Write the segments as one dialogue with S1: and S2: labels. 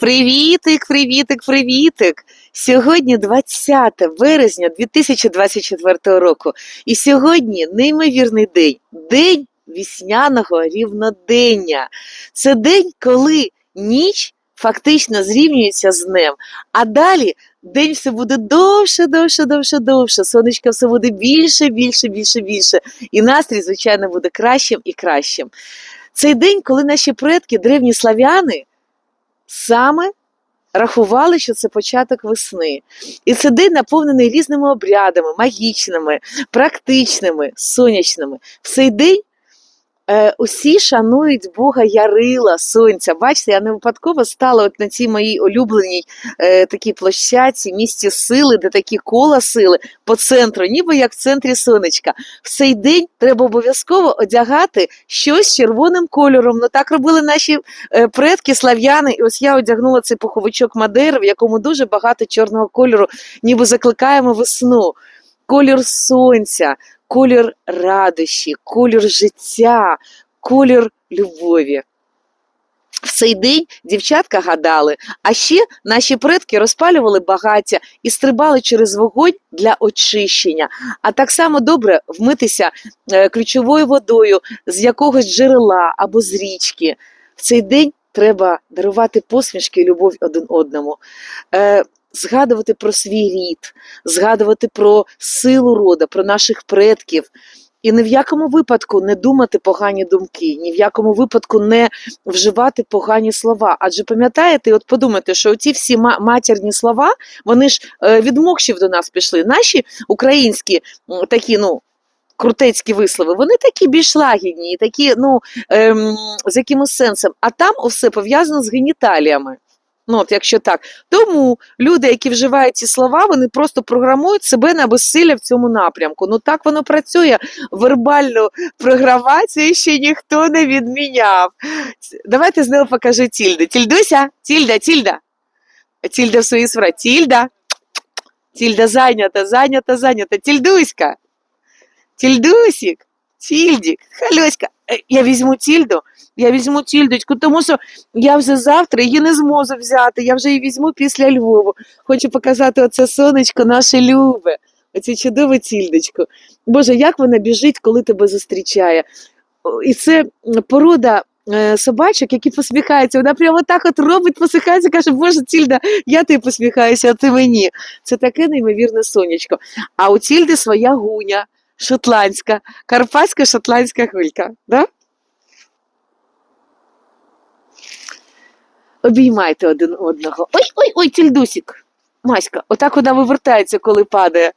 S1: Привітик, привітик, привітик! Сьогодні 20 березня 2024 року. І сьогодні неймовірний день день вісняного рівнодення. Це день, коли ніч фактично зрівнюється з днем, а далі день все буде довше, довше, довше, довше. Сонечко все буде більше, більше, більше, більше. І настрій, звичайно, буде кращим і кращим. Цей день, коли наші предки, древні слав'яни, саме рахували, що це початок весни. І це день наповнений різними обрядами, магічними, практичними, сонячними. В цей день е, усі шанують Бога Ярила, Сонця. Бачите, я не випадково стала от на цій моїй улюбленій е, такій площадці, місті сили, де такі кола сили по центру, ніби як в центрі сонечка. В цей день треба обов'язково одягати щось червоним кольором. Ну так робили наші е, предки слав'яни. І ось я одягнула цей пуховичок Мадери, в якому дуже багато чорного кольору, ніби закликаємо весну. Колір сонця, колір радощі, колір життя, колір любові. В цей день дівчатка гадали, а ще наші предки розпалювали багаття і стрибали через вогонь для очищення. А так само добре вмитися е, ключовою водою з якогось джерела або з річки. В цей день треба дарувати посмішки і любов один одному. Згадувати про свій рід, згадувати про силу рода, про наших предків. І ні в якому випадку не думати погані думки, ні в якому випадку не вживати погані слова. Адже пам'ятаєте, от подумайте, що ці всі ма- матірні слова, вони ж е, від мокшів до нас пішли. Наші українські такі, ну. Крутецькі вислови, вони такі більш лагідні, такі, ну, ем, з якимось сенсом. А там все пов'язано з геніталіями. Ну, от якщо так. Тому люди, які вживають ці слова, вони просто програмують себе на безсилля в цьому напрямку. Ну так воно працює. Вербальну програмацію ще ніхто не відміняв. Давайте знову покажу Тільду. Тільдуся, Тільда, Тільда. Тільда в своїй сфері. Тільда. Тільда зайнята, зайнята, зайнята. Тільдуська. Тільдусік. Тільдік. Хальоська. Е, Я візьму Тільду. Я візьму Тільдочку, тому що я вже завтра її не зможу взяти. Я вже її візьму після Львову. Хочу показати оце сонечко, наше любе, оцю чудову тільдочку. Боже, як вона біжить, коли тебе зустрічає. І це порода е, собачок, які посміхаються. Вона прямо так от робить, посміхається, каже, Боже, Тільда, я тобі посміхаюся, а ти мені. Це таке неймовірне сонечко. А у Тільди своя гуня, шотландська, карпатська шотландська гулька. Да? Обіймайте один одного. Ой, ой, ой, тільдусік. Маська, отак вона вивертається, коли падає.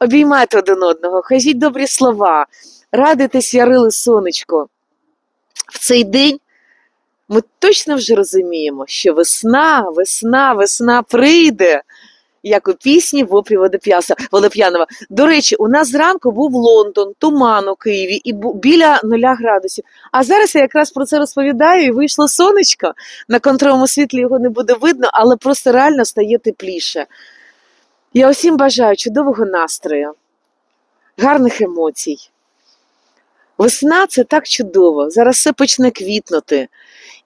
S1: Обіймайте один одного, кажіть добрі слова, радитесь, ярили сонечко. В цей день ми точно вже розуміємо, що весна, весна, весна прийде, як у пісні Вопрі Водоп'янова. До речі, у нас зранку був Лондон, туман у Києві і біля нуля градусів. А зараз я якраз про це розповідаю, і вийшло сонечко. На контровому світлі його не буде видно, але просто реально стає тепліше. Я усім бажаю чудового настрою, гарних емоцій. Весна це так чудово. Зараз все почне квітнути.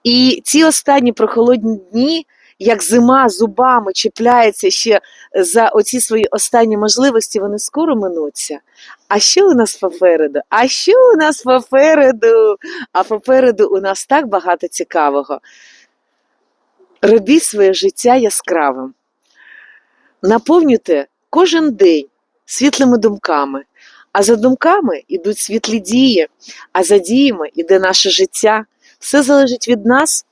S1: І ці останні прохолодні дні, як зима зубами чіпляється ще за оці свої останні можливості, вони скоро минуться. А що у нас попереду? А що у нас попереду? А попереду у нас так багато цікавого. Робіть своє життя яскравим. Наповнюйте кожен день світлими думками. А за думками йдуть світлі дії, а за діями йде наше життя. Все залежить від нас.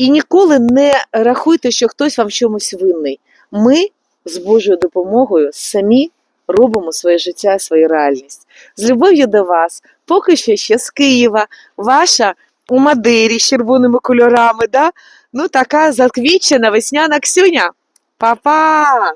S1: І ніколи не рахуйте, що хтось вам чомусь винний. Ми з Божою допомогою самі робимо своє життя, свою реальність. З любов'ю до вас, поки що ще з Києва, ваша у Мадирі з червоними кольорами, да? ну така заквічена весняна Ксюня. Па-па!